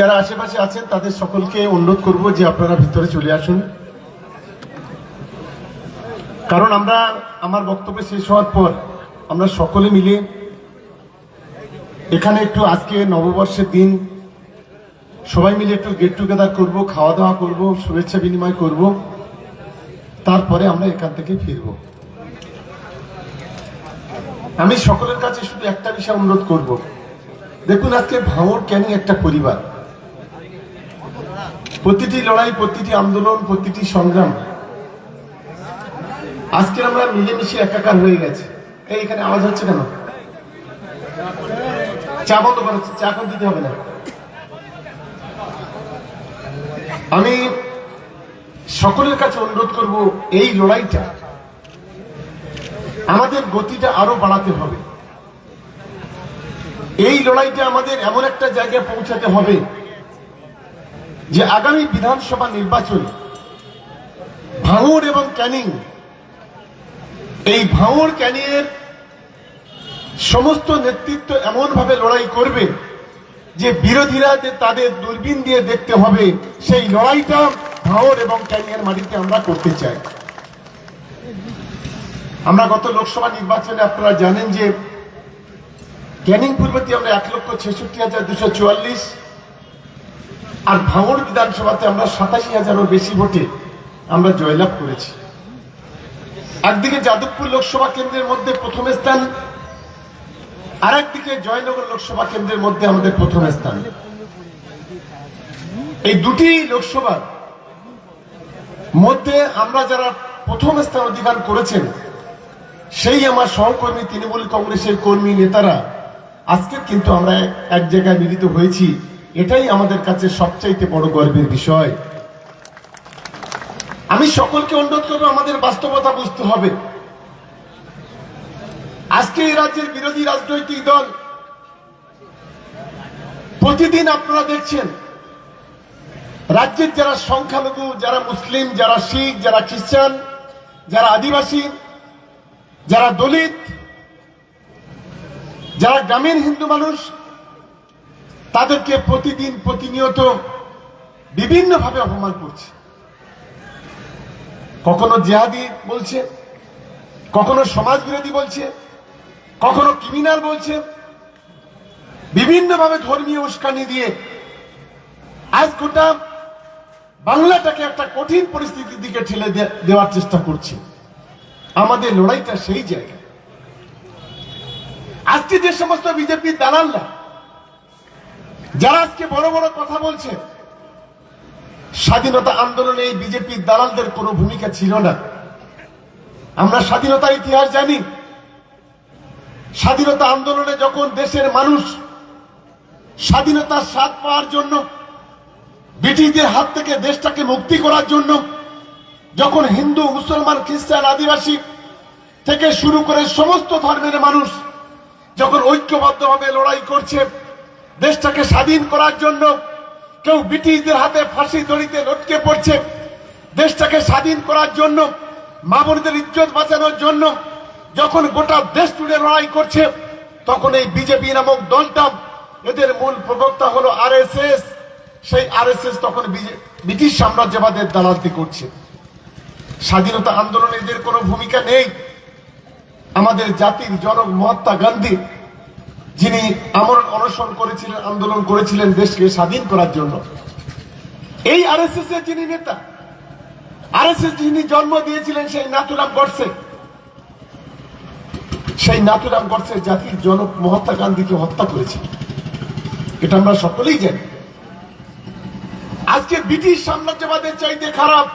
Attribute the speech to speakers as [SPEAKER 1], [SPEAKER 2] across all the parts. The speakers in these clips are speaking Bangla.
[SPEAKER 1] যারা আশেপাশে আছেন, তাদের সকলকে অনুরোধ করব যে আপনারা ভিতরে চলে আসুন। কারণ আমরা, আমার বক্তব্য শেষ হওয়ার পর আমরা সকলে মিলে এখানে একটু আজকে নববর্ষের দিন, সবাই মিলে একটু গেট টুগেদার করব খাওয়া দাওয়া করব, শুভেচ্ছা বিনিময় করব। তারপরে আমরা এখান থেকে ফিরব। আমি সকলের কাছে শুধু একটা বিষয় অনুরোধ করব। দেখুন, আজকে ভাঙড় ক্যানিং একটা পরিবার? প্রতিটি লড়াই, প্রতিটি আন্দোলন, প্রতিটি সংগ্রাম। আজকে আমরা মিলেমিশে একাকার হয়ে গেছে। এই এখানে আওয়াজ হচ্ছে কেন? চা বন্ধ করা, চা এখন দিতে হবে না। আমি সকলের কাছে অনুরোধ করব, এই লড়াইটা আমাদের গতিটা আরও বাড়াতে হবে। এই লড়াইটা আমাদের এমন একটা জায়গায় পৌঁছাতে হবে যে আগামী বিধানসভা নির্বাচন ভাঙড় এবং ক্যানিং, এই ভাঙড় ক্যানিংয়ের সমস্ত নেতৃত্ব এমনভাবে লড়াই করবে যে বিরোধীরা যে তাদের দূরবীন দিয়ে দেখতে হবে, সেই লড়াইটা ভাঙড় এবং ক্যানিংয়ের মাটিতে আমরা করতে চাই। আমরা গত লোকসভা নির্বাচনে আপনারা জানেন যে ক্যানিং পূর্বতী আমরা এক লক্ষ ছেষট্টি হাজার দুশো চুয়াল্লিশ আর ভাঙড় বিধানসভাতে আমরা সাতাশি হাজারও বেশি ভোটে আমরা জয়লাভ করেছি। একদিকে যাদবপুর লোকসভা কেন্দ্রের মধ্যে প্রথম স্থান আর একদিকে জয়নগর লোকসভা কেন্দ্রের মধ্যে আমাদের প্রথম স্থান। এই দুটি লোকসভার মধ্যে আমরা যারা প্রথম স্থান অধিকার করেছেন, সেই আমার সহকর্মী তৃণমূল কংগ্রেসের কর্মী নেতারা আজকে কিন্তু আমরা এক জায়গায় মিলিত হয়েছি। এটাই আমাদের কাছে সবচাইতে বড় গর্বের বিষয়। আমি সকলকে অনুরোধ করব, আমাদের বাস্তবতা বুঝতে হবে। আজকে এই রাজ্যের বিরোধী রাজনৈতিক দল প্রতিদিন আপনারা দেখছেন, রাজ্যের যারা সংখ্যালঘু, যারা মুসলিম, যারা শিখ, যারা খ্রিস্টান, যারা আদিবাসী, যারা দলিত, যারা গ্রামীণ হিন্দু মানুষ তাদেরকে প্রতিদিন প্রতিনিয়ত বিভিন্নভাবে অপমান করছে। কখনো জেহাদি বলছে, কখনো সমাজ বিরোধী বলছে, কখনো ক্রিমিনাল বলছে, বিভিন্নভাবে ধর্মীয় উস্কানি দিয়ে আজ গোটা বাংলাটাকে একটা কঠিন পরিস্থিতির দিকে ঠেলে দেওয়ার চেষ্টা করছে। আমাদের লড়াইটা সেই জায়গায়। আজকে যে সমস্ত বিজেপি দালালরা যারা আজকে বড় বড় কথা বলছে, স্বাধীনতা আন্দোলনে এই বিজেপির দালালদের কোনো ভূমিকা ছিল না। আমরা স্বাধীনতার ইতিহাস জানি। স্বাধীনতা আন্দোলনে যখন দেশের মানুষ স্বাধীনতার স্বাদ পাওয়ার জন্য, ব্রিটিশদের হাত থেকে দেশটাকে মুক্তি করার জন্য, যখন হিন্দু, মুসলমান, খ্রিস্টান, আদিবাসী থেকে শুরু করে সমস্ত ধর্মের মানুষ যখন ঐক্যবদ্ধভাবে লড়াই করছে দেশটাকে স্বাধীন করার জন্য কেউ ব্রিটিশদের হাতে ফাঁসি দড়িতে লটকে পড়ছে। দেশটাকে স্বাধীন করার জন্য মামুনদের ইজ্জত বাঁচানোর জন্য যখন গোটা দেশ জুড়ে লড়াই করছে, তখন এই বিজেপি নামক দলটা, এদের মূল প্রবক্তা হলো আরএসএস। সেই আরএসএস তখন ব্রিটিশ সাম্রাজ্যবাদের দালালতি করছে। স্বাধীনতা আন্দোলনে এদের কোনো ভূমিকা নেই। আমাদের জাতির জনক মহাত্মা গান্ধী যিনি আমরণ অনশন করেছিলেন, আন্দোলন করেছিলেন দেশকে স্বাধীন করার জন্য। এই আরএসএস এর যিনি নেতা, আরএসএস যিনি জন্ম দিয়েছিলেন সেই নাথুরাম গডসে। সেই নাথুরাম গডসে জাতির জনক মহাত্মা গান্ধীকে হত্যা করেছে। এটা আমরা সকলেই জানি। আজকে ব্রিটিশ সাম্রাজ্যবাদের চাইতে খারাপ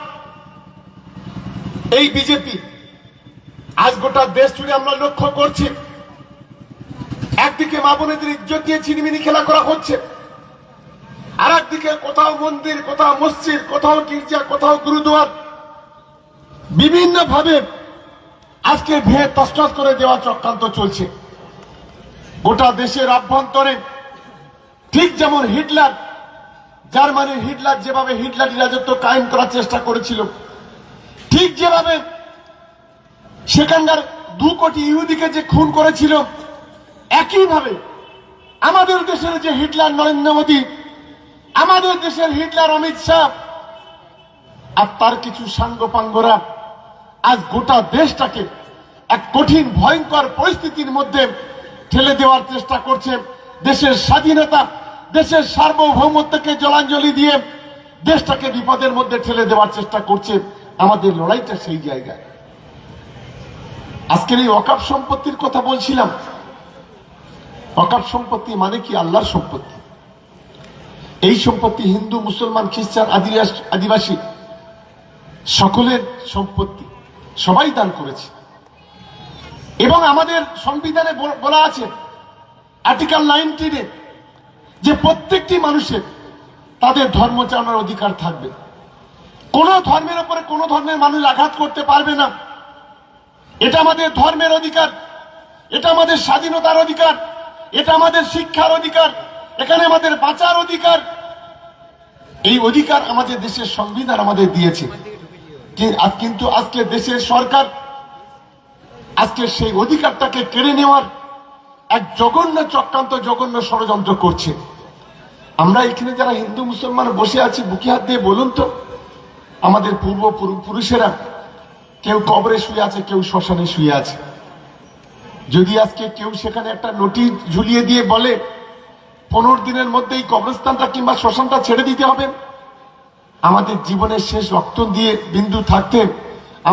[SPEAKER 1] এই বিজেপি। আজ গোটা দেশ জুড়ে আমরা লক্ষ্য করছি একদিকে মা বোনেদের ইজ্জত দিয়ে চিনিমিনি খেলা করা হচ্ছে আর একদিকে কোথাও মন্দির, কোথাও মসজিদ, কোথাও গির্জা, কোথাও গুরুদুয়ার বিভিন্ন ভাবে আজকে ভেয়ে তসনস করে দেওয়া চক্রান্ত চলছে। গোটা দেশের অভ্যন্তরে ঠিক যেমন হিটলার জার্মানির হিটলার যেভাবে হিটলারি রাজত্ব কায়েম করার চেষ্টা করেছিল, ঠিক যেভাবে সেখানকার দু কোটি ইহুদিকে যে খুন করেছিল একইভাবে আমাদের দেশের যে হিটলার নরেন্দ্র মোদী, আমাদের দেশের হিটলার অমিত শাহ আর তার কিছু সাঙ্গপাঙ্গরা আজ গোটা দেশটাকে এক কঠিন, ভয়ঙ্কর পরিস্থিতির মধ্যে ঠেলে দেওয়ার চেষ্টা করছে দেশের স্বাধীনতা, দেশের সার্বভৌমত্বকে জলাঞ্জলি দিয়ে দেশটাকে বিপদের মধ্যে ঠেলে দেওয়ার চেষ্টা করছে আমাদের লড়াইটা সেই জায়গায়। আজকের এই অকাপ সম্পত্তির কথা বলছিলাম। অকাপ সম্পত্তি মানে কি? আল্লাহর সম্পত্তি। এই সম্পত্তি হিন্দু, মুসলমান, খ্রিস্টান আদিবাস- সকলের সম্পত্তি। সবাই দান করেছে। এবং আমাদের সংবিধানে বলা আছে, আর্টিকেল নাইনটিনে যে প্রত্যেকটি মানুষের তাদের ধর্ম চালানোর অধিকার থাকবে। কোন ধর্মের উপরে কোন ধর্মের মানুষ আঘাত করতে পারবে না। এটা আমাদের ধর্মের অধিকার। এটা আমাদের স্বাধীনতার অধিকার। এটা আমাদের শিক্ষার অধিকার, এখানে আমাদের বাঁচার অধিকার। এই অধিকার আমাদের দেশের সংবিধান আমাদের দিয়েছে। কিন্তু আজকে দেশের সরকার আজকে সেই অধিকারটাকে কেড়ে নেওয়ার এক জঘন্য চক্রান্ত, জঘন্য ষড়যন্ত্র করছে। আমরা এখানে যারা হিন্দু, মুসলমান বসে আছি, বুকে হাত দিয়ে বলুন তো, আমাদের পূর্ব পুরুষেরা কেউ কবরে শুয়ে আছে, কেউ শ্মশানে শুয়ে আছে। যদি আজকে কেউ সেখানে একটা নোটিশ ঝুলিয়ে দিয়ে বলে, পনেরো দিনের মধ্যে এই কবরস্থানটা কিংবা শ্মশানটা ছেড়ে দিতে হবে, আমাদের জীবনের শেষ রক্ত দিয়ে বিন্দু থাকতে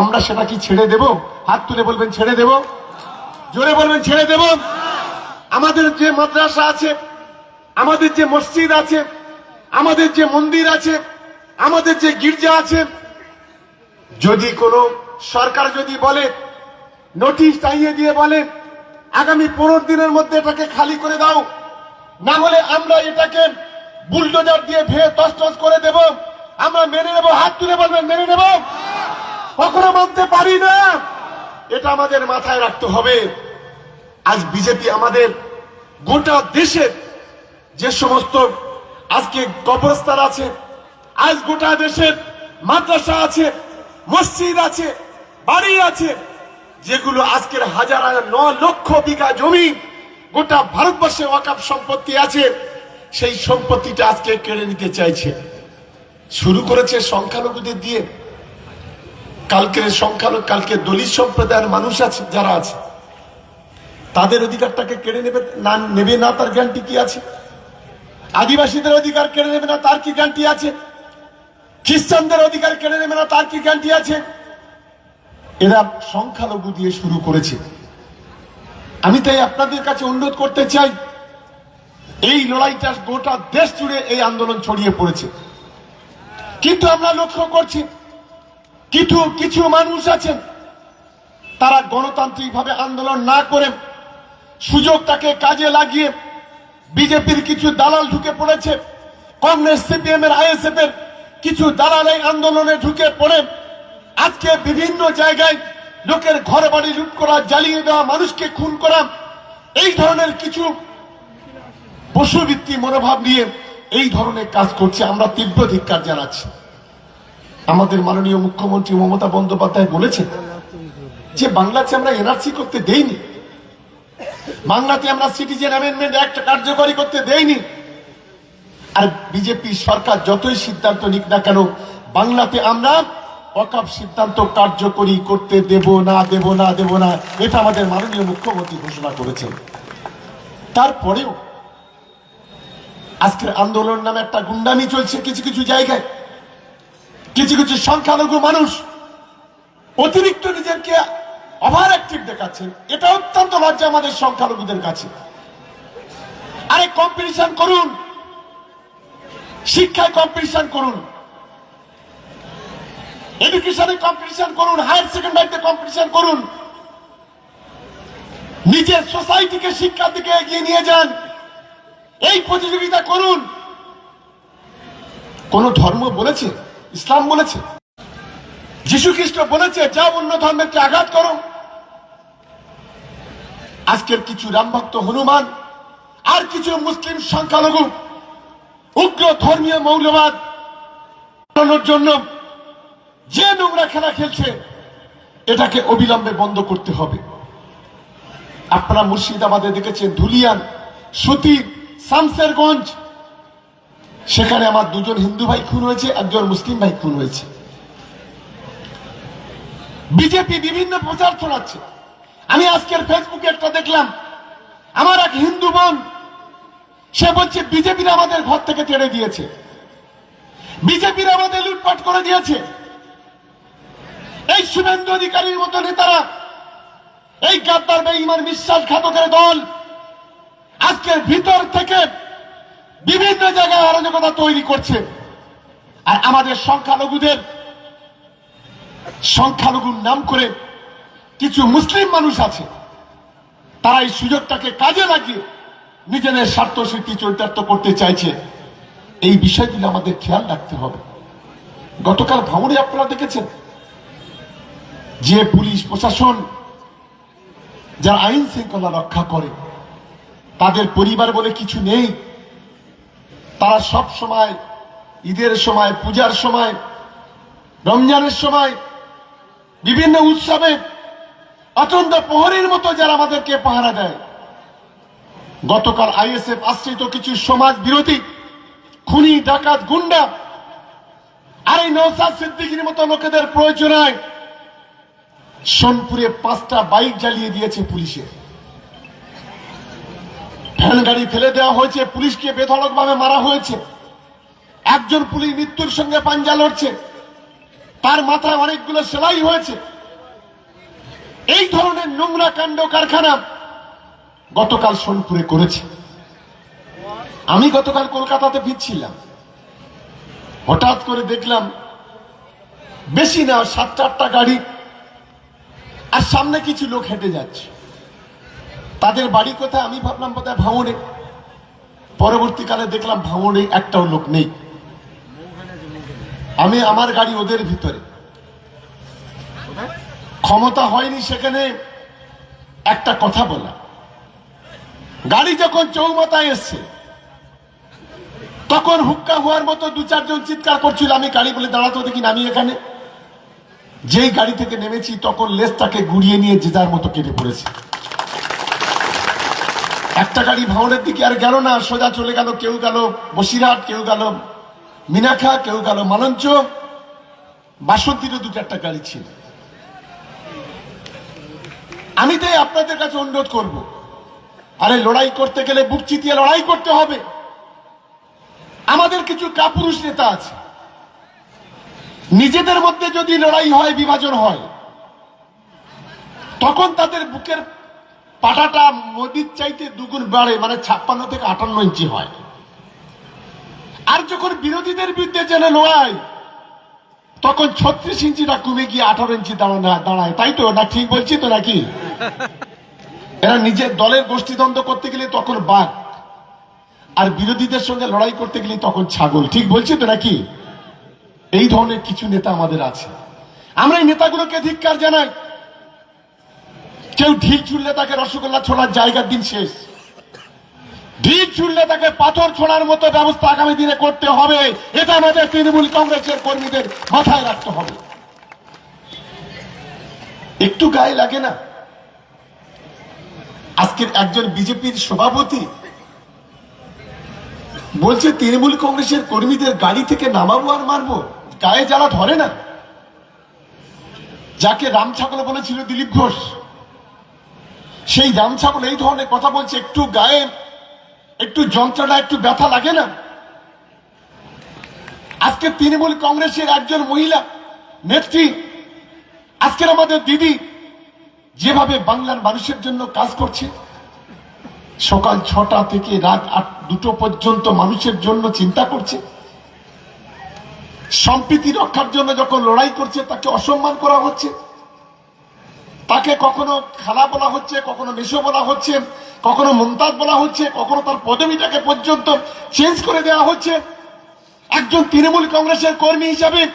[SPEAKER 1] আমরা সেটা কি ছেড়ে দেব? হাত তুলে বলবেন, ছেড়ে দেব? জোরে বলবেন, ছেড়ে দেব? আমাদের যে মাদ্রাসা আছে, আমাদের যে মসজিদ আছে, আমাদের যে মন্দির আছে, আমাদের যে গির্জা আছে, যদি কোনো সরকার যদি বলে, নোটিশ চাইয়ে দিয়ে বলে আগামী পনেরো দিনের মধ্যে এটাকে খালি করে দাও। না হলে আমরা এটাকে বুলডোজার দিয়ে ভেয়ে তস করে দেব। আমরা মেনে নেব, হাত তুলে বলবেন, মেনে নেব? কখনো মানতে পারি না। এটা আমাদের মাথায় রাখতে হবে। আজ বিজেপি আমাদের গোটা দেশের যে সমস্ত আজকে কবরস্থান আছে, আজ গোটা দেশের মাদ্রাসা আছে, মসজিদ আছে, বাড়ি আছে যেগুলো আজকের হাজার হাজার ন লক্ষ বিঘা জমি গোটা ভারতবর্ষে ওয়াকাপ সম্পত্তি আছে, সেই সম্পত্তিটা আজকে কেড়ে নিতে চাইছে। শুরু করেছে সংখ্যালঘুদের দিয়ে। কালকের সংখ্যালঘু, কালকে দলিত সম্প্রদায়ের মানুষ আছে, যারা আছে। তাদের অধিকারটাকে কেড়ে নেবে না নেবে না তার গ্যারান্টি কি আছে? আদিবাসীদের অধিকার কেড়ে নেবে না তার কি গ্যারান্টি আছে? খ্রিস্টানদের অধিকার কেড়ে নেবে না তার কি গ্যারান্টি আছে? এরা সংখ্যালঘু দিয়ে শুরু করেছে। আমি তাই আপনাদের কাছে অনুরোধ করতে চাই, এই লড়াইটা গোটা দেশ জুড়ে এই আন্দোলন ছড়িয়ে পড়েছে। কিন্তু আমরা লক্ষ্য করছি, কিছু কিছু মানুষ আছেন, তারা গণতান্ত্রিকভাবে আন্দোলন না করে সুযোগটাকে কাজে লাগিয়ে বিজেপির কিছু দালাল ঢুকে পড়েছে, কংগ্রেস সিপিএম এর আইএসএফ এর কিছু দালাল এই আন্দোলনে ঢুকে পড়ে। আজকে বিভিন্ন জায়গায় লোকের ঘর বাড়ি লুট করা, জ্বালিয়ে দেওয়া, মানুষকে খুন করা, এই ধরনের কিছু পশুবৃত্তি মনোভাব নিয়ে এই ধরনের কাজ করছে। আমরা তীব্র ধিক্কার জানাচ্ছি। আমাদের মাননীয় মুখ্যমন্ত্রী মমতা বন্দ্যোপাধ্যায় বলেছেন যে বাংলাতে আমরা এনআরসি করতে দেইনি। বাংলাতে আমরা সিটিজেন অ্যামেন্ডমেন্ট অ্যাক্ট কার্যকরী করতে দেইনি। আর বিজেপি সরকার যতই সিদ্ধান্ত নিক না কেন, বাংলাতে আমরা অকাপ সিদ্ধান্ত কার্যকরী করতে দেব না দেব না দেব না। এটা আমাদের মাননীয় মুখ্যমন্ত্রী ঘোষণা করেছেন। তারপরেও আজকের আন্দোলন নামে একটা গুন্ডামি চলছে কিছু কিছু জায়গায়। কিছু কিছু সংখ্যালঘু মানুষ অতিরিক্ত নিজেকে ওভার অ্যাক্টিভ দেখাচ্ছেন। এটা অত্যন্ত লজ্জা আমাদের সংখ্যালঘুদের কাছে। আরে কম্পিটিশন করুন। শিক্ষায় কম্পিটিশন করুন। এডুকেশনে কম্পিটিশন করুন হায়ার সেকেন্ডারিতে কম্পিটিশন করুন। নিজের সোসাইটিকে শিক্ষার দিকে এগিয়ে নিয়ে যান। এই প্রতিযোগিতা করুন। কোন ধর্ম বলেছে? ইসলাম বলেছে? যীশু খ্রিস্ট বলেছে যা অন্য ধর্মেরকে আঘাত করো। আজকের কিছু রামভক্ত হনুমান, আর কিছু মুসলিম সংখ্যালঘু, উগ্র ধর্মীয় মৌলবাদ জন্য যে নোংরা খেলা খেলছে, এটাকে অবিলম্বে বন্ধ করতে হবে। আপনারা মুর্শিদাবাদে দেখেছেন ধুলিয়ান সুতি শামসেরগঞ্জ। সেখানে আমার দুজন হিন্দু ভাই খুন হয়েছে, একজন মুসলিম ভাই খুন হয়েছে। বিজেপি বিভিন্ন প্রচার ছড়াচ্ছে আমি আজকের ফেসবুকে একটা দেখলাম, আমার এক হিন্দু বোন, সে বলছে, বিজেপির আমাদের ঘর থেকে তেড়ে দিয়েছে। বিজেপির আমাদের লুটপাট করে দিয়েছে। শুভেন্দু অধিকারীর মতো নেতারা। এই গাদ্দার বেঈমান বিশ্বাসঘাতকের দল আজকের ভিতর থেকে বিভিন্ন জায়গায় অরাজকতা তৈরি করছে। আর আমাদের সংখ্যালঘুদের সংখ্যালঘুর নাম করে কিছু মুসলিম মানুষ আছে। তারা এই সুযোগটাকে কাজে লাগিয়ে নিজেদের স্বার্থ সিদ্ধি চরিতার্থ করতে চাইছে। এই বিষয়গুলো আমাদের খেয়াল রাখতে হবে। গতকাল ভ্রমণে আপনারা দেখেছেন যে পুলিশ প্রশাসন যারা আইন শৃঙ্খলা রক্ষা করে, তাদের পরিবার বলে কিছু নেই। তারা সব সময়, ঈদের সময়, পূজার সময়, রমজানের সময়, বিভিন্ন উৎসবে, অত্যন্ত প্রহরীর মতো যারা আমাদেরকে পাহারা দেয়। গতকাল আইএসএফ আশ্রিত কিছু সমাজ বিরোধী, খুনি, ডাকাত, গুন্ডা, আর এই নৌসাদ সিদ্দিকির মতো লোকেদের প্রয়োজনায় সোনপুরে পাঁচটা বাইক জ্বালিয়ে দিয়েছে পুলিশের ভ্যান গাড়ি ফেলে দেওয়া হয়েছে, পুলিশকে বেধড়ক ভাবে মারা হয়েছে। একজন পুলিশ মৃত্যুর সঙ্গে পাঞ্জা লড়ছে। তার মাথায় অনেকগুলো সেলাই হয়েছে। এই ধরনের নোংরা কাণ্ড কারখানা গতকাল সোনপুরে করেছে। আমি গতকাল কলকাতাতে ফিরছিলাম। হঠাৎ করে দেখলাম, বেশি না, সাতটা আটটা গাড়ি আর সামনে কিছু লোক হেঁটে যাচ্ছে। তাদের বাড়ি কোথায় আমি ভাবলাম বোধহয় ভাঙড়ে। পরবর্তীকালে দেখলাম ভাঙড়ে একটাও লোক নেই। আমি আমার গাড়ি ওদের ভিতরে। ক্ষমতা হয়নি সেখানে একটা কথা বলা। গাড়ি যখন চৌমাথায় এসছে, তখন হুক্কা হওয়ার মতো দু চারজন চিৎকার করছিল, আমি গাড়ি বলে দাঁড়াতে দেখি আমি এখানে। যেই গাড়ি থেকে নেমেছি, তখন লেজটাকে গুড়িয়ে নিয়ে যে যার মতো কেটে পড়েছে। একটা গাড়ি ভাঙনের দিকে আর গেল না, সোজা চলে গেল, কেউ গেল বসিরহাট, কেউ গেল মিনাখা কেউ গেল মালঞ্চ। বাসন্তীরও দু চারটা গাড়ি ছিল। আমি তাই আপনাদের কাছে অনুরোধ করব, আরে লড়াই করতে গেলে বুক চিতিয়ে লড়াই করতে হবে। আমাদের কিছু কাপুরুষ নেতা আছে। নিজেদের মধ্যে যদি লড়াই হয়, বিভাজন হয়, তখন তাদের বুকের পাটাটা মোদির চাইতে দুগুণ বাড়ে মানে ছাপ্পান্ন থেকে আটান্ন ইঞ্চি হয়। আর যখন বিরোধীদের বিরুদ্ধে যেন লড়াই, তখন ছত্রিশ ইঞ্চিটা কমে গিয়ে আঠারো ইঞ্চি দাঁড়ানো দাঁড়ায়। তাই তো? না ঠিক বলছি তো নাকি? এরা নিজের দলের গোষ্ঠীদ্বন্দ্ব করতে গেলে তখন বাঘ, আর বিরোধীদের সঙ্গে লড়াই করতে গেলে তখন ছাগল। ঠিক বলছি তো নাকি? এই ধরনের কিছু নেতা আমাদের আছে। আমরা এই নেতাগুলোকে ধিক্কার জানাই। কেউ ঢিল ছুড়লে তাকে রসগোল্লা ছোড়ার জায়গার দিন শেষ। ঢিল ছুড়লে তাকে পাথর ছোড়ার মতো ব্যবস্থা আগামী দিনে করতে হবে। এটা আমাদের তৃণমূল কংগ্রেসের কর্মীদের মাথায় রাখতে হবে। একটু গায়ে লাগে না? আজকের একজন বিজেপির সভাপতি বলছে, তৃণমূল কংগ্রেসের কর্মীদের গাড়ি থেকে নামাবো আর মারবো। গায়ে জ্বালা ধরে না? যাকে রাম ছাগল বলেছিল দিলীপ ঘোষ। সেই রাম ছাগল এই ধরনের কথা বলছে, একটু গায়ে, একটু যন্ত্রণা, একটু ব্যথা লাগে না? আজকে তৃণমূল কংগ্রেসের একজন মহিলা, নেত্রী, আজকের আমাদের দিদি, যেভাবে বাংলার মানুষের জন্য কাজ করছে, সকাল ছটা থেকে রাত আট, দুটো পর্যন্ত মানুষের জন্য চিন্তা করছে। সম্প্রীতি রক্ষার জন্য যখন লড়াই করছে, তাকে অসম্মান করা হচ্ছে। তাকে কখনো খালা বলা হচ্ছে, কখনো মেশো বলা হচ্ছে, কখনো মমতাজ বলা হচ্ছে, কখনো তার পদবিটাকে পর্যন্ত চেঞ্জ করে দেওয়া হচ্ছে। একজন তৃণমূল কংগ্রেসের কর্মী হিসাবে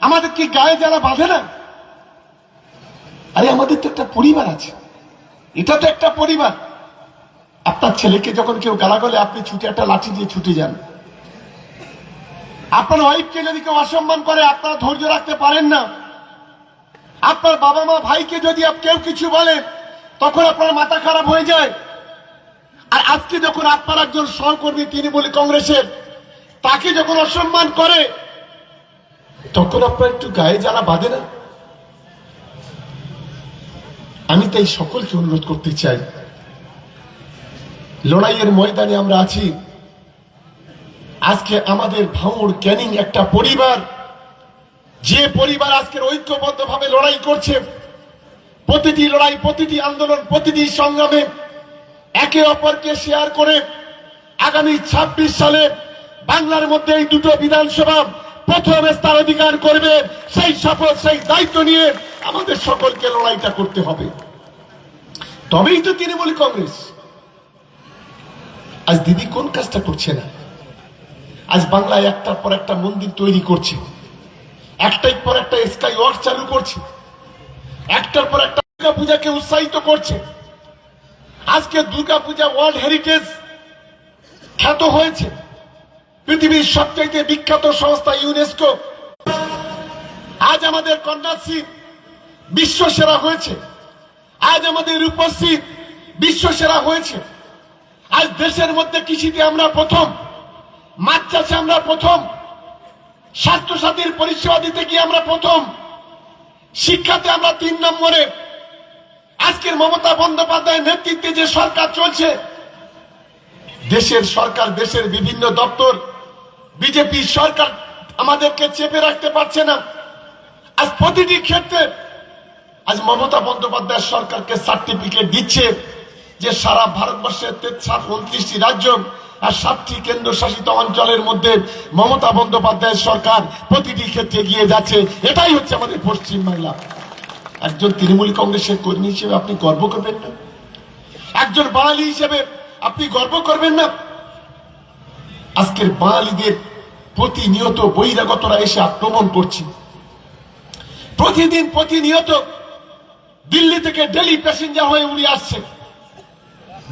[SPEAKER 1] আমাদের কি গায়ে যারা বাঁধে না? আরে, আমাদের তো একটা পরিবার আছে। এটা তো একটা পরিবার। আপনার ছেলেকে যখন কেউ গালাগলে, আপনি ছুটে একটা লাঠি দিয়ে ছুটে যান। আপনার ওয়াইফকে যদি কেউ অসম্মান করে, আপনারা ধৈর্য রাখতে পারেন না। আপনার বাবা মা ভাইকে যদি কেউ কিছু বলে, তখন আপনার মাথা খারাপ হয়ে যায়। আর আজকে যখন আপনার একজন সহকর্মী, তিনি তৃণমূল কংগ্রেসের, তাকে যখন অসম্মান করে, তখন আপনার একটু গায়ে জ্বালা বাঁধে না? আমি তাই সকলকে অনুরোধ করতে চাই। লড়াইয়ের ময়দানে আমরা আছি। আজকে আমাদের ভাঙড় ক্যানিং একটা পরিবার, যে পরিবার আজকের ঐক্যবদ্ধ ভাবে লড়াই করছে, প্রতিটি লড়াই, প্রতিটি আন্দোলন, প্রতিটি সংগ্রামে একে অপরকে শেয়ার করে আগামী ২৬ সালে বাংলার মধ্যে এই দুটো বিধানসভা প্রথম স্থান অধিকার করবে, সেই শপথ, সেই দায়িত্ব নিয়ে আমাদের সকলকে লড়াইটা করতে হবে। তবেই তো তৃণমূল কংগ্রেস। আজ দিদি কোন কাজটা করছে না? আজ বাংলায় একটার পর একটা মন্দির তৈরি করছে। একটাই পর একটা স্কাই ওয়াক চালু করছে। একটার পর একটা দুর্গা পূজাকে উৎসাহিত করছে। আজকে দুর্গা পূজা ওয়ার্ল্ড হেরিটেজ খ্যাত হয়েছে। পৃথিবীর সবচাইতে বিখ্যাত সংস্থা ইউনেস্কো আজ আমাদের কন্যাশ্রী বিশ্ব সেরা হয়েছে। আজ আমাদের রূপশ্রী বিশ্ব সেরা হয়েছে। আজ দেশের মধ্যে কৃষিতে আমরা প্রথম। মাছ চাষে আমরা প্রথম। স্বাস্থ্য সাথীর পরিষেবা দিতে গিয়ে আমরা প্রথম। শিক্ষাতে আমরা তিন নম্বরে। আজকের মমতা বন্দ্যোপাধ্যায়ের নেতৃত্বে যে সরকার চলছে, দেশের সরকার, দেশের বিভিন্ন দপ্তর, বিজেপি সরকার আমাদেরকে চেপে রাখতে পারছে না। আজ প্রতিটি ক্ষেত্রে আজ মমতা বন্দ্যোপাধ্যায় সরকারকে সার্টিফিকেট দিচ্ছে যে সারা ভারতবর্ষের উনত্রিশটি রাজ্য আর সাতটি কেন্দ্রশাসিত অঞ্চলের মধ্যে মমতা বন্দ্যোপাধ্যায়ের সরকার প্রতিটি ক্ষেত্রে এগিয়ে যাচ্ছে। এটাই হচ্ছে আমাদের পশ্চিম বাংলা। একজন তৃণমূল কংগ্রেসের কর্মী হিসেবে আপনি গর্ব করবেন না? একজন বাঙালি হিসেবে আপনি গর্ব করবেন না? আজকের বাঙালিদের প্রতিনিয়ত বহিরাগতরা এসে আক্রমণ করছে। প্রতিদিন প্রতিনিয়ত দিল্লি থেকে ডেলি প্যাসেঞ্জার হয়ে উড়ে আসছে।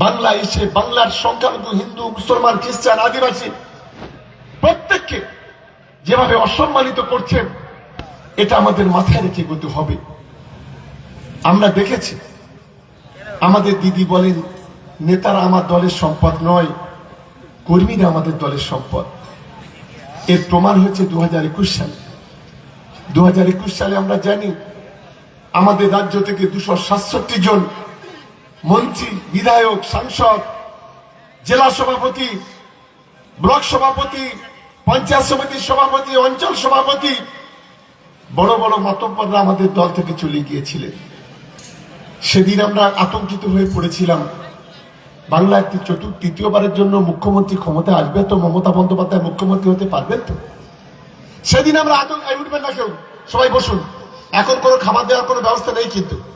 [SPEAKER 1] বাংলা এসে বাংলার সংখ্যালঘু, হিন্দু, মুসলমান, খ্রিস্টান, আদিবাসী প্রত্যেককে যেভাবে অসম্মানিত করছেন এটা আমাদের মাথায় রেখে গতি হবে। আমরা দেখেছি, আমাদের দিদি বলেন, নেতারা আমার দলের সম্পদ নয়, কর্মীরা আমাদের দলের সম্পদ। এর প্রমাণ হয়েছে দু হাজার একুশ সালে। দু হাজার একুশ সালে আমরা জানি, আমাদের রাজ্য থেকে দুশো সাতষট্টি জন মন্ত্রী, বিধায়ক, সাংসদ, জেলা সভাপতি, ব্লক সভাপতি, পঞ্চায়েত সমিতির সভাপতি, অঞ্চল সভাপতি, বড় বড় মাতব্বররা আমাদের দল থেকে চলে গিয়েছিলেন। সেদিন আমরা আতঙ্কিত হয়ে পড়েছিলাম। বাংলা একটি চতুর্থ তৃতীয়বারের জন্য মুখ্যমন্ত্রী ক্ষমতা আসবে তো মমতা বন্দ্যোপাধ্যায় মুখ্যমন্ত্রী হতে পারবেন তো? সেদিন আমরা আতঙ্ক উঠবেন না কেউ, সবাই বসুন। এখন কোনো খাবার দেওয়ার কোনো ব্যবস্থা নেই কিন্তু।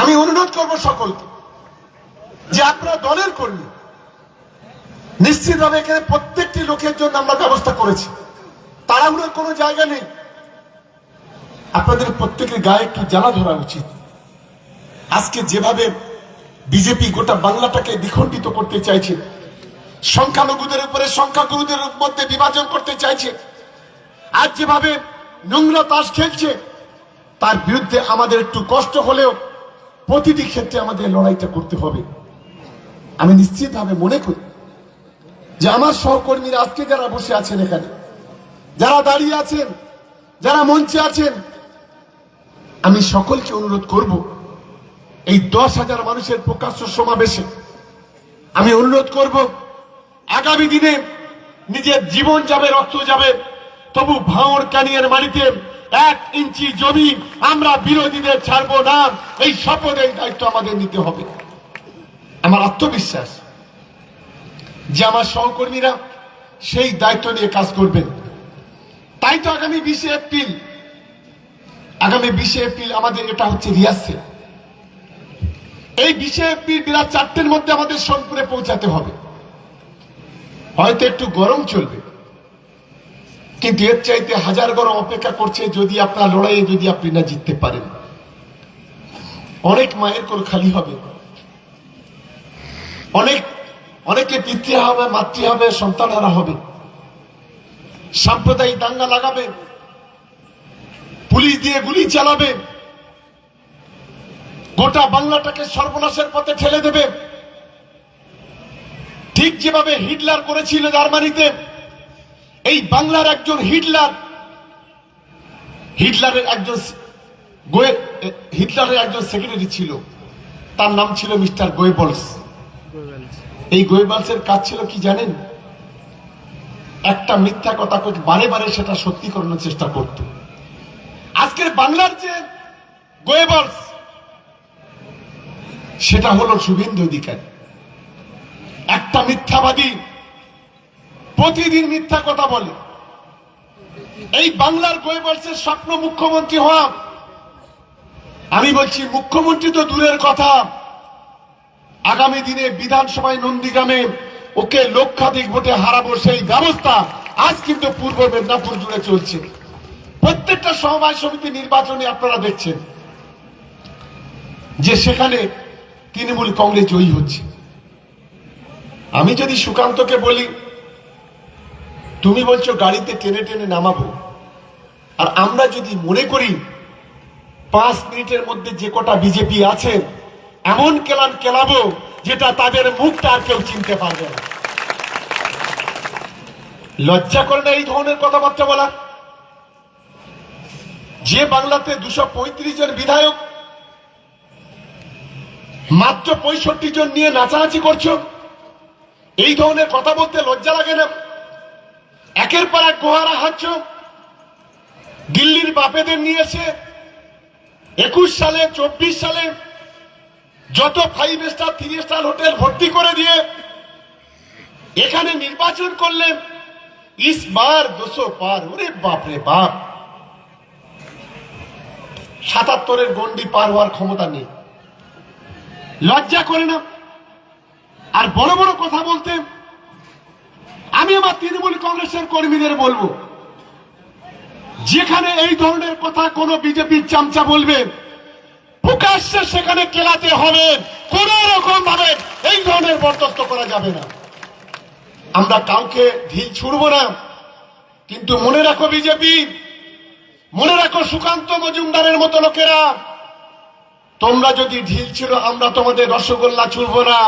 [SPEAKER 1] আমি অনুরোধ করব সকলকে যে আপনারা দলের কর্মী, নিশ্চিতভাবে এখানে প্রত্যেকটি লোকের জন্য আমরা ব্যবস্থা করেছি। তাড়াহুড়োর কোনো জায়গা নেই। আপনাদের প্রত্যেকের গায়ে একটু জ্বালা ধরা উচিত। আজকে যেভাবে বিজেপি গোটা বাংলাটাকে দ্বিখণ্ডিত করতে চাইছে, সংখ্যালঘুদের উপরে, সংখ্যাগুরুদের মধ্যে বিভাজন করতে চাইছে, আর যেভাবে নোংরা তাস খেলছে, তার বিরুদ্ধে আমাদের একটু কষ্ট হলেও প্রতিটি ক্ষেত্রে আমাদের লড়াইটা করতে হবে। আমি নিশ্চিতভাবে মনে করি যে আমার সহকর্মীরা আজকে যারা বসে আছেন এখানে, যারা দাঁড়িয়ে আছেন, যারা মঞ্চে আছেন, আমি সকলকে অনুরোধ করব, এই দশ হাজার মানুষের প্রকাশ্য সমাবেশে আমি অনুরোধ করব, আগামী দিনে নিজের জীবন যাবে, রক্ত যাবে, তবু ভাঙর ক্যানিয়ার মাটিতে এক ইঞ্চি জমি আমরা বিরোধীদের ছাড়বো না। এই শপথ এই দায়িত্ব আমাদের নিতে হবে। আমার আত্মবিশ্বাস যে আমার সহকর্মীরা সেই দায়িত্ব নিয়ে কাজ করবেন। তাই তো আগামী বিশে এপ্রিল, আগামী বিশে এপ্রিল আমাদের এটা হচ্ছে রিয়াসে এই বিশে এপ্রিল বিরাট চারটের মধ্যে আমাদের সোনপুরে পৌঁছাতে হবে। হয়তো একটু গরম চলবে। কিন্তু এর চাইতে হাজার গরম অপেক্ষা করছে যদি আপনার লড়াইয়ে যদি আপনি না জিততে পারেন। অনেক মায়ের কোল খালি হবে। অনেক, অনেকে পিতৃ হবে, মাতৃ হবে সন্তানহারা হবে। সাম্প্রদায়িক দাঙ্গা লাগাবে। পুলিশ দিয়ে গুলি চালাবে। গোটা বাংলাটাকে সর্বনাশের পথে ঠেলে দেবে। ঠিক যেভাবে হিটলার করেছিল জার্মানিতে এই বাংলার একজন হিটলার হিটলারের একজন হিটলারের একজন সেক্রেটারি ছিল। তার নাম ছিল মিস্টার গোয়েবলস। এই গোয়েবলসের কাজ ছিল কি জানেন? একটা মিথ্যা কথা বারে বারে সেটা সত্যি করানোর চেষ্টা করত। আজকের বাংলার যে গোয়েবলস সেটা হলো শুভেন্দু অধিকারী। একটা মিথ্যাবাদী প্রতিদিন মিথ্যা কথা বলে। এই বাংলার গোয়েবলসের স্বপ্ন মুখ্যমন্ত্রী হওয়া। আমি বলছি, মুখ্যমন্ত্রী তো দূরের কথা। আগামী দিনে বিধানসভায় নন্দীগ্রামে ওকে লক্ষাধিক ভোটে হারাবো সেই ব্যবস্থা আজ কিন্তু পূর্ব মেদিনীপুর জুড়ে চলছে। প্রত্যেকটা সমবায় সমিতি নির্বাচনে আপনারা দেখছেন যে সেখানে তৃণমূল কংগ্রেস জয়ী হচ্ছে। আমি যদি সুকান্তকে বলি তুমি বলছো গাড়িতে টেনে টেনে নামাবো। আর আমরা যদি মনে করি পাঁচ মিনিটের মধ্যে যে কটা বিজেপি আছে, এমন কেলান কেলাবো যেটা তাদের মুখটা আর কেউ চিনতে পারবে না। লজ্জা করে না এই ধরনের কথাবার্তা বলা? যে বাংলাতে দুশো পঁয়ত্রিশ জন বিধায়ক, মাত্র পঁয়ষট্টি জন নিয়ে নাচানাচি করছ, এই ধরনের কথা বলতে লজ্জা লাগে না? একের পর এক গোহারা হাঁটছ দিল্লির বাপেদের নিয়ে এসে একুশ সালে, চব্বিশ সালে যত five star three star hotel ভর্তি করে দিয়ে এখানে নির্বাচন করলেন। ইস বার দুশো পার, ওরে বাপরে বাপ। সাতাত্তরের গন্ডি পার হওয়ার ক্ষমতা নেই। লজ্জা করে না। আর বড় বড় কথা বলতে আমি আমার তৃণমূল কংগ্রেসের কর্মীদের বলব, যেখানে এই ধরনের কথা কোন বিজেপির চামচা বলবে, প্রকাশ্যে সেখানে কেলাতে হবে, কোন রকম ভাবে এই ধরনের বরদাস্ত করা যাবে না। আমরা কাউকে ঢিল ছুড়বো না, কিন্তু মনে রাখো বিজেপি, মনে রাখো সুকান্ত মজুমদারের মতো লোকেরা, তোমরা যদি ঢিল ছিল, আমরা তোমাদের রসগোল্লা ছুড়বো না।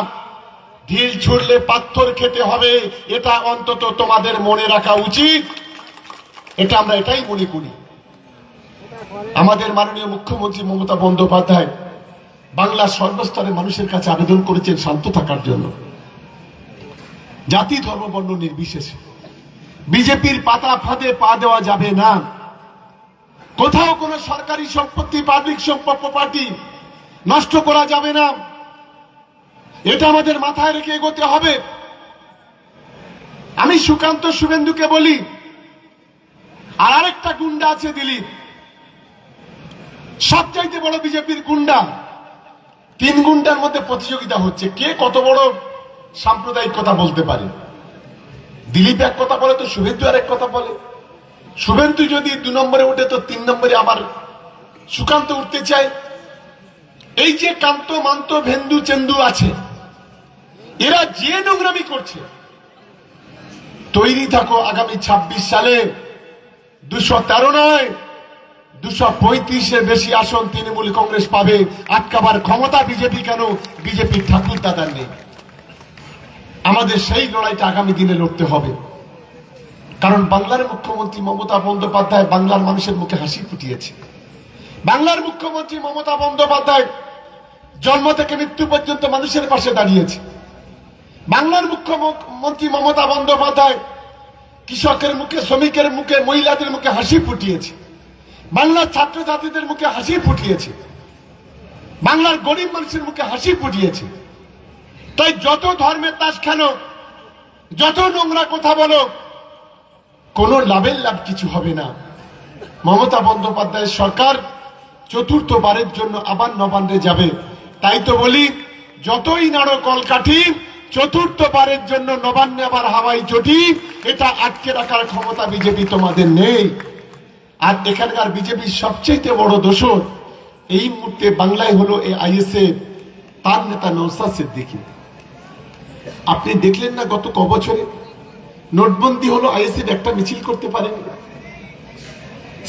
[SPEAKER 1] ঢিল ছুড়লে পাথর খেতে হবে, এটা অন্তত তোমাদের মনে রাখা উচিত। এটা আমরা এটাই মনে করি। আমাদের মাননীয় মুখ্যমন্ত্রী মমতা বন্দ্যোপাধ্যায় বাংলার সর্বস্তরের মানুষের কাছে আবেদন করেছেন শান্ত থাকার জন্য। জাতি, ধর্ম, বর্ণ নির্বিশেষে। বিজেপির পাতা ফাঁদে পা দেওয়া যাবে না। কোথাও কোনো সরকারি সম্পত্তি, পাবলিক প্রপার্টি নষ্ট করা যাবে না। এটা আমাদের মাথায় রেখে এগোতে হবে। আমি সুকান্ত শুভেন্দুকে বলি, আর আরেকটা গুন্ডা আছে দিলীপ। সবচাইতে বড় বিজেপির গুন্ডা। তিন গুন্ডার মধ্যে প্রতিযোগিতা হচ্ছে। কে কত বড় সাম্প্রদায়িক কথা বলতে পারে? দিলীপ এক কথা বলে তো শুভেন্দু আর এক কথা বলে। শুভেন্দু যদি দু নম্বরে উঠে, তো তিন নম্বরে আবার সুকান্ত উঠতে চায়। এই যে কান্ত, মান্ত, ভেন্দু, চেন্দু আছে এরা যে নোংরামি করছে। তৈরি থাকো আগামী ২৬ সালে। দুশো তেরো নয়, দুশো পঁয়ত্রিশের বেশি আসন তৃণমূল কংগ্রেস পাবে। আটকাবার ক্ষমতা বিজেপি কেন? বিজেপির ঠাকুর দাদার নেই। আমাদের সেই লড়াইটা আগামী দিনে লড়তে হবে। কারণ বাংলার মুখ্যমন্ত্রী মমতা বন্দ্যোপাধ্যায় বাংলার মানুষের মুখে হাসি ফুটিয়েছে। বাংলার মুখ্যমন্ত্রী মমতা বন্দ্যোপাধ্যায় জন্ম থেকে মৃত্যু পর্যন্ত মানুষের পাশে দাঁড়িয়েছে। বাংলার মুখ্যমন্ত্রী মমতা বন্দ্যোপাধ্যায় কৃষকের মুখে, শ্রমিকের মুখে, মহিলাদের মুখে হাসি ফুটিয়েছে। বাংলার ছাত্রছাত্রীদের মুখে হাসি ফুটিয়েছে। বাংলার গরিব মানুষের মুখে হাসি ফুটিয়েছে। তাই যত ধর্মের তাস খেলো, যত নোংরা কথা বলো, কোনো লাভের লাভ কিছু হবে না। মমতা বন্দ্যোপাধ্যায়ের সরকার চতুর্থবারের জন্য আবার নবান্নে যাবে। তাই তো বলি, যতই নাড়ো কলকাঠি চতুর্থবারের জন্য নবান্নে আবার হাওয়াই চটি এটা আটকে রাখার ক্ষমতা বিজেপি তোমাদের নেই। আর এখানকার বিজেপির সবচেয়ে বড় দোষর, এই মুহূর্তে বাংলায় হলো এই আইএসএ তার নেতা নৌসাদ সিদ্দিকী। আপনি দেখলেন না গত ক বছরে নোটবন্দি হলো আইএসএফ একটা মিছিল করতে পারেনি।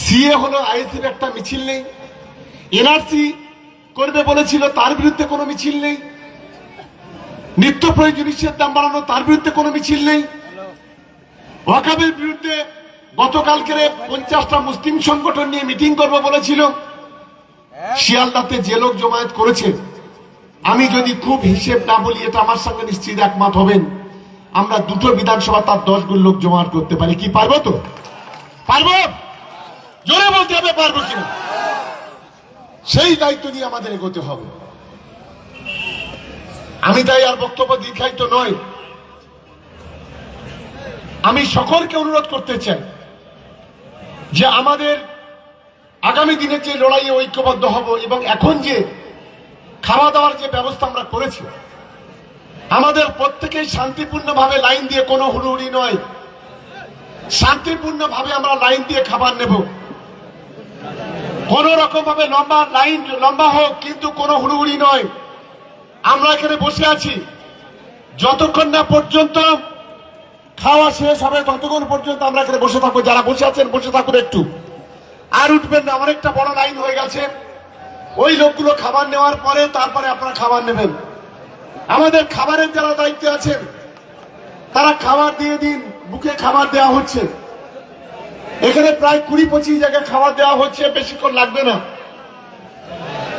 [SPEAKER 1] সিএ হলো আইএসএফ একটা মিছিল নেই। এনআরসি করবে বলেছিল, তার বিরুদ্ধে কোনো মিছিল নেই। নিত্য প্রয়োজন প্রয়োজনীয় দাম বাড়ানো তার বিরুদ্ধে কোনো মিছিল নেই। ওয়াকাবের বিরুদ্ধে গতকালকে পঞ্চাশটা মুসলিম সংগঠন নিয়ে মিটিং করব বলেছিল। শিয়ালদাতে যে লোক জমায়েত করেছে আমি যদি খুব হিসেব না বলি এটা আমার সঙ্গে নিশ্চিত একমত হবেন। আমরা দুটো বিধানসভা তার দশ গুণ লোক জমায়েত করতে পারি। কি পারব তো? পারব? জোরে বলতে হবে পারব কিনা? সেই দায়িত্ব নিয়ে আমাদের এগোতে হবে। আমি তাই আর বক্তব্য দীর্ঘায়িত নয় আমি সকলকে অনুরোধ করতে চাই যে আমাদের আগামী দিনে যে লড়াইয়ে ঐক্যবদ্ধ হব এবং এখন যে খাওয়া দাওয়ার যে ব্যবস্থা আমরা করেছি, আমাদের প্রত্যেকেই শান্তিপূর্ণভাবে লাইন দিয়ে কোনো হুড়ুহুড়ি নয়। শান্তিপূর্ণভাবে আমরা লাইন দিয়ে খাবার নেব। কোন রকম ভাবে লম্বা লাইন, লম্বা হোক, কিন্তু কোনো হুড়ুহুড়ি নয়। আমরা এখানে বসে আছি। যতক্ষণ না পর্যন্ত খাওয়া শেষ হবে, ততক্ষণ পর্যন্ত আমরা এখানে বসে থাকব। যারা বসে আছেন, বসে থাকুন একটু। আর উঠবেন না, অনেকটা বড় লাইন হয়ে গেছে। ওই লোকগুলো খাবার নেওয়ার পরে তারপরে আপনারা খাবার নেবেন। আমাদের খাবারের যারা দায়িত্বে আছেন, তারা খাবার দিয়ে দিন, বুকে খাবার দেওয়া হচ্ছে। এখানে প্রায় কুড়ি পঁচিশ জায়গায় খাবার দেওয়া হচ্ছে, বেশিক্ষণ লাগবে না।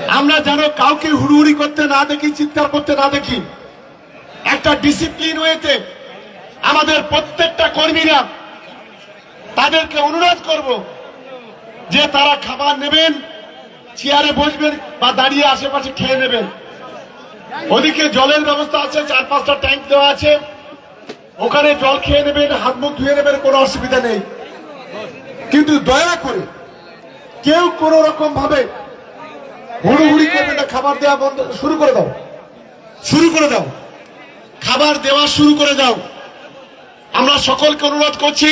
[SPEAKER 1] আমরা যেন কাউকে হুড়ুহুড়ি করতে না দেখি, চিৎকার করতে না দেখি। একটা ডিসিপ্লিন ওয়েতে আমাদের প্রত্যেকটা কর্মীরা তাদেরকে অনুরোধ করব যে তারা খাবার নেবেন, চেয়ারে বসবেন বা দাঁড়িয়ে আশেপাশে খেয়ে নেবেন। ওদিকে জলের ব্যবস্থা আছে, চার পাঁচটা ট্যাঙ্ক দেওয়া আছে। ওখানে জল খেয়ে নেবেন, হাত মুখ ধুয়ে নেবেন, কোনো অসুবিধা নেই। কিন্তু দয়া করে কেউ কোনো রকম ভাবে হুড়ুহুড়ি করবে না খাবার দেওয়া বন্ধ শুরু করে দাও। শুরু করে দাও। খাবার দেওয়া শুরু করে দাও। আমরা সকলকে অনুরোধ করছি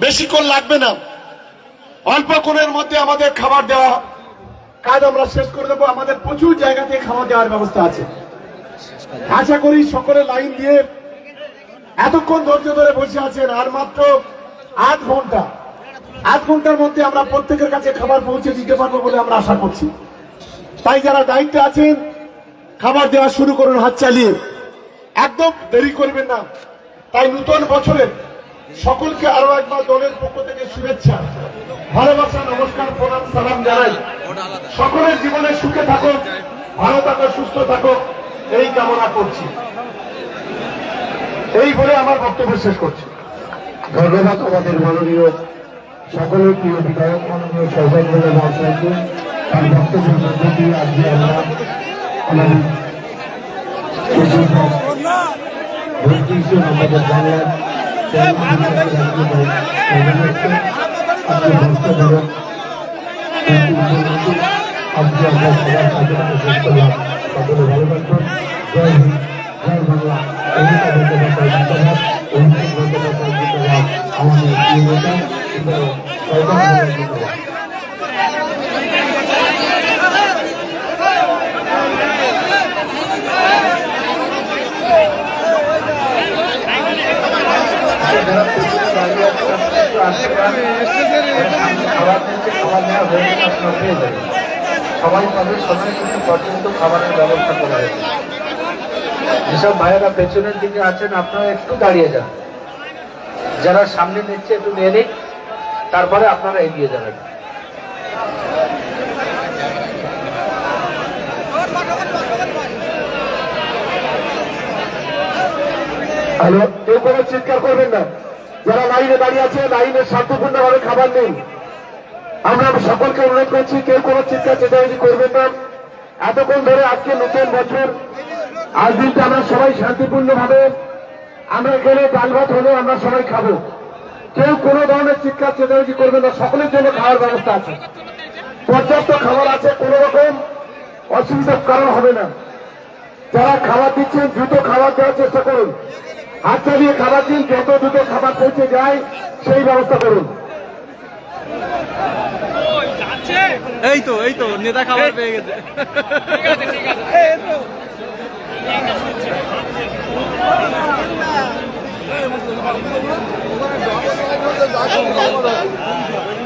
[SPEAKER 1] বেশিক্ষণ লাগবে না। অল্প কোণের মধ্যে আমাদের খাবার দেওয়া কাজ আমরা শেষ করে দেবো। আমাদের প্রচুর জায়গাতে খাবার দেওয়ার ব্যবস্থা আছে। আশা করি সকলে লাইন দিয়ে এতক্ষণ ধৈর্য ধরে বসে আছেন আর মাত্র আধ ঘণ্টা। আধ ঘণ্টার মধ্যে আমরা প্রত্যেকের কাছে খাবার পৌঁছে দিতে পারব বলে আমরা আশা করছি। তাই যারা দায়িত্বে আছেন, খাবার দেওয়া শুরু করুন, হাত চালিয়ে। একদম দেরি করবেন না। তাই নতুন বছরে সকলকে আরও একবার দলের পক্ষ থেকে শুভেচ্ছা, ভালোবাসা, নমস্কার, প্রণাম, সালাম জানাই। সকলের জীবনে সুখে থাকো ভালো থাকো সুস্থ থাকো এই কামনা করছি। এই বলে আমার বক্তব্য শেষ করছি।
[SPEAKER 2] ধন্যবাদ আমাদের মাননীয়, সকলের প্রিয় বিধায়ক, মাননীয় মহাশয়কে তার বক্তব্যের মধ্যে দিয়ে আজকে আমরা আমাদের আমাদের বাংলার। আজকে আমরা সবার করলাম। সকলে ভালো থাকবেন। জয় হিন্দ, জয় বাংলা। আমাদের প্রিয় নেতা সরকার জিন্দাবাদ
[SPEAKER 3] যারা পেছনে দাঁড়িয়ে আছে আপনারা একটু আশীর্বাদ খাবার দিচ্ছে খাবার নেওয়া হয়ে গেলে আপনারা পেয়ে যাবেন সবাই কিন্তু খাবারের হয়েছে যেসব ভাইয়েরা পেছনের দিকে আছেন, আপনারা একটু দাঁড়িয়ে যান। যারা সামনে নিচ্ছে, একটু নিয়ে নিন। তারপরে আপনারা এগিয়ে যাবেন।
[SPEAKER 2] হ্যালো, কেউ কোনো চিৎকার করবেন না। যারা লাইনে দাঁড়িয়ে আছে, লাইনে শান্তিপূর্ণভাবে খাবার নেই আমরা সকলকে অনুরোধ করছি, কেউ কোনো চিৎকার, চেঁচামেচি করবেন না। এতক্ষণ ধরে আজকে নতুন বছর। আজ দিনটা আমরা সবাই শান্তিপূর্ণভাবে, আমরা গেলে ডাল ভাত হলে আমরা সবাই খাব। কেউ কোনো ধরনের চিৎকার, চেঁচামেচি করবেন না, সকলের জন্য খাওয়ার ব্যবস্থা আছে। পর্যাপ্ত খাবার আছে, কোনো রকম অসুবিধার কারণ হবে না। যারা খাবার দিচ্ছেন, দ্রুত খাবার দেওয়ার চেষ্টা করুন। হাত চালিয়ে খাবার দিন যত দ্রুত খাবার পৌঁছে যায় সেই ব্যবস্থা করুন
[SPEAKER 4] এই তো এই তো নেতা খাবার পেয়ে গেছে
[SPEAKER 5] Thank you.